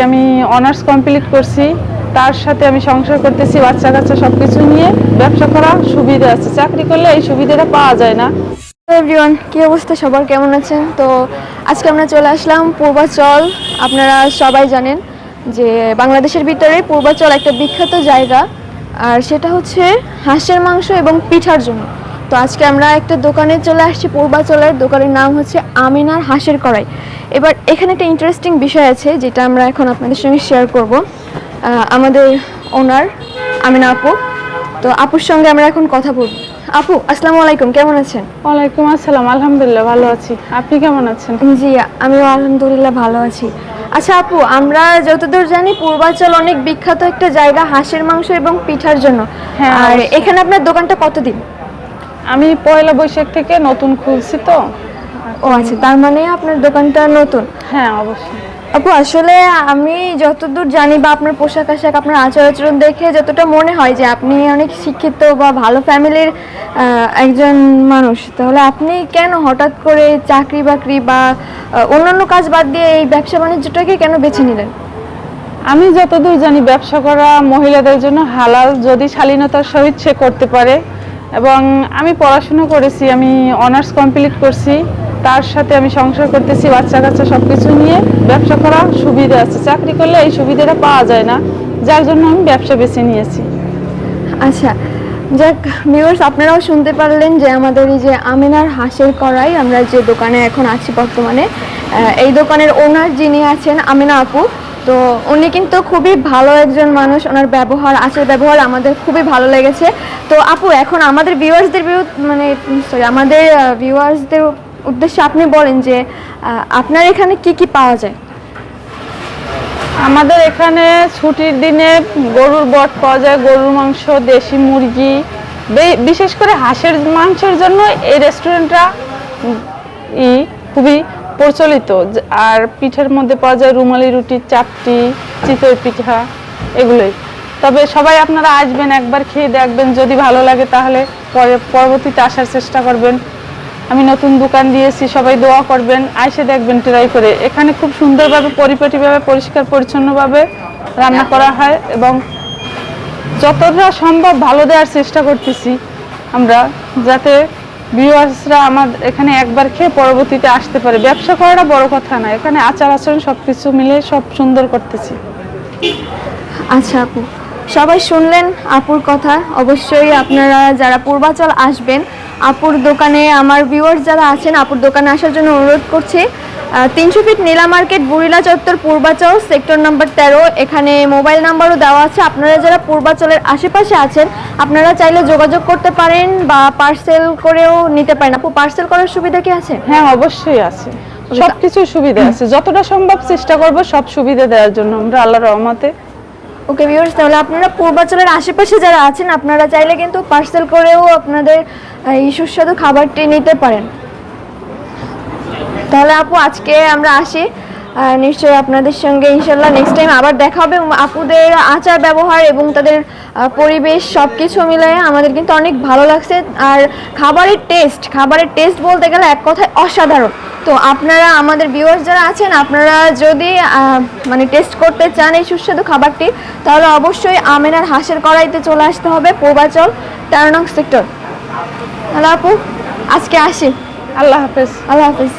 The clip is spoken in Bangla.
আমি অনার্স কমপ্লিট করছি। তার সাথে আমি সংসার করতেছি, বাচ্চা কাচ্চা সব কিছু নিয়ে। ব্যবসা করা সুবিধা আছে। চাকরি করলে এই সুবিধাটা পাওয়া যায় না। এভরিওয়ান কি অবস্থা? সবার কেমন আছেন? তো আজকে আমরা চলে আসলাম পূর্বাচল। আপনারা সবাই জানেন যে বাংলাদেশের ভিতরে পূর্বাচল একটা বিখ্যাত জায়গা। আর সেটা হচ্ছে হাঁসের মাংস এবং পিঠার জন্য। তো আজকে আমরা একটা দোকানে চলে আসছি পূর্বাচলের দোকানের নাম হচ্ছে আমিনার হাঁসের কড়াই। এবার এখানে একটা ইন্টারেস্টিং বিষয় আছে যেটা আমরা এখন আপনাদের সঙ্গে শেয়ার করব। আমাদের ওনার আমিনা আপু। তো আপুর সঙ্গে আমরা এখন কথা বলব। আপু আসসালামু আলাইকুম কেমন আছেন? ওয়ালাইকুম আসসালাম আলহামদুলিল্লাহ ভালো আছি। আপনি কেমন আছেন? জি আমিও আলহামদুলিল্লাহ ভালো আছি। আচ্ছা আপু আমরা যতদূর জানি পূর্বাচল অনেক বিখ্যাত একটা জায়গা হাঁসের মাংস এবং পিঠার জন্য। হ্যাঁ, আর এখানে আপনার দোকানটা কতদিন? আমি পয়লা বৈশাখ থেকে নতুন খুলছি তো। ও আচ্ছা তার মানে আপনার দোকানটা নতুন? হ্যাঁ অবশ্যই। আপু আসলে আমি যতদূর জানি বা আপনার পোশাক আশাক আপনার আচার আচরণ দেখে যতটা মনে হয় যে আপনি অনেক শিক্ষিত বা ভালো ফ্যামিলির একজন মানুষ তাহলে আপনি কেন হঠাৎ করে চাকরি বাকরি বা অন্যান্য কাজ বাদ দিয়ে এই ব্যবসা বাণিজ্যটাকে কেন বেছে নিলেন? আমি যতদূর জানি ব্যবসা করা মহিলাদের জন্য হালাল যদি শালীনতার সহিত সে করতে পারে। এবং আমি পড়াশুনো করেছি, আমি অনার্স কমপ্লিট করছি, তার সাথে আমি সংসার করতেছি, বাচ্চা কাচ্চা সব কিছু নিয়ে ব্যবসা করা সুবিধা আছে। চাকরি করলে এই সুবিধাটা পাওয়া যায় না, যার জন্য আমি ব্যবসা বেছে নিয়েছি। আচ্ছা যাক ভিউয়ার্স আপনারাও শুনতে পারলেন যে আমাদের এই যে আমিনার হাঁসের কড়াই, আমরা যে দোকানে এখন আছি বর্তমানে এই দোকানের ওনার যিনি আছেন আমিনা আপু তো উনি কিন্তু খুবই ভালো একজন মানুষ, ওনার ব্যবহার, আচার ব্যবহার আমাদের খুবই ভালো লেগেছে। তো আপু, এখন আমাদের ভিউয়ার্সদের মানে সরি আমাদের ভিউয়ার্সদের উদ্দেশ্যে আপনি বলেন যে আপনার এখানে কি কি পাওয়া যায়? আমাদের এখানে ছুটির দিনে গরুর বট পাওয়া যায়, গরুর মাংস, দেশি মুরগি বিশেষ করে হাঁসের মাংসের জন্য এই রেস্টুরেন্টটা ই খুবই প্রচলিত আর পিঠের মধ্যে পাওয়া যায় রুমালি রুটি, চাপটি, চিতই পিঠা, এগুলোই। তবে সবাই আপনারা আসবেন, একবার খেয়ে দেখবেন, যদি ভালো লাগে তাহলে পরে, পরবর্তীতে আসার চেষ্টা করবেন। আমি নতুন দোকান দিয়েছি, সবাই দোয়া করবেন, আইসে দেখবেন ট্রাই করে। এখানে খুব সুন্দরভাবে, পরিপাটিভাবে, পরিষ্কার, পরিচ্ছন্নভাবে রান্না করা হয় এবং যতটা সম্ভব ভালো দেওয়ার চেষ্টা করতেছি আমরা, যাতে ভিউয়ার্সরা আমার এখানে একবার খেয়ে পরবর্তীতে আসতে পারে। ব্যবসা করাটা বড় কথা না, এখানে আচার আচরণ সব কিছু মিলে সব সুন্দর করতেছি। আচ্ছা আপু, সবাই শুনলেন আপুর কথা। অবশ্যই আপনারা যারা পূর্বাচল আসবেন, আপুর দোকানে আমার ভিউয়ার্স যারা আছেন, আপুর দোকানে আসার জন্য অনুরোধ করছি। তিনশো ফিট নীলা মার্কেট বুড়িলা চত্বর পূর্বাচল সেক্টর নাম্বার তেরো। এখানে মোবাইল নাম্বারও দেওয়া আছে। আপনারা যারা পূর্বাচলের আশেপাশে আছেন আপনারা চাইলে যোগাযোগ করতে পারেন বা পার্সেল করেও নিতে পারেন। আপু পার্সেল করার সুবিধা কি আছে? হ্যাঁ অবশ্যই আছে। সব কিছু সুবিধা আছে। যতটা সম্ভব চেষ্টা করব সব সুবিধা দেওয়ার জন্য। আমরা আল্লাহর রহমতে। ওকে ভিউয়ার্স তাহলে আপনারা পূর্বাচলের আশেপাশে যারা আছেন আপনারা চাইলে কিন্তু পার্সেল করেও আপনাদের এই সুস্বাদু খাবারটি নিতে পারেন। তাহলে আপু আজকে আমরা আসি। নিশ্চয়ই আপনাদের সঙ্গে ইনশাল্লাহ নেক্সট টাইম আবার দেখা হবে। আপুদের আচার ব্যবহার এবং তাদের পরিবেশ সব কিছু মিলিয়ে আমাদের কিন্তু অনেক ভালো লাগছে। আর খাবারের টেস্ট খাবারের টেস্ট বলতে গেলে এক কথায় অসাধারণ। তো আপনারা আমাদের ভিউয়ার্স যারা আছেন আপনারা যদি মানে টেস্ট করতে চান এই সুস্বাদু খাবারটি তাহলে অবশ্যই আমেনার হাঁসের কড়াইতে চলে আসতে হবে পূর্বাচল তেরো নং সেক্টর হ্যালো আপু আজকে আসি। আল্লাহ হাফেজ। আল্লাহ হাফিজ।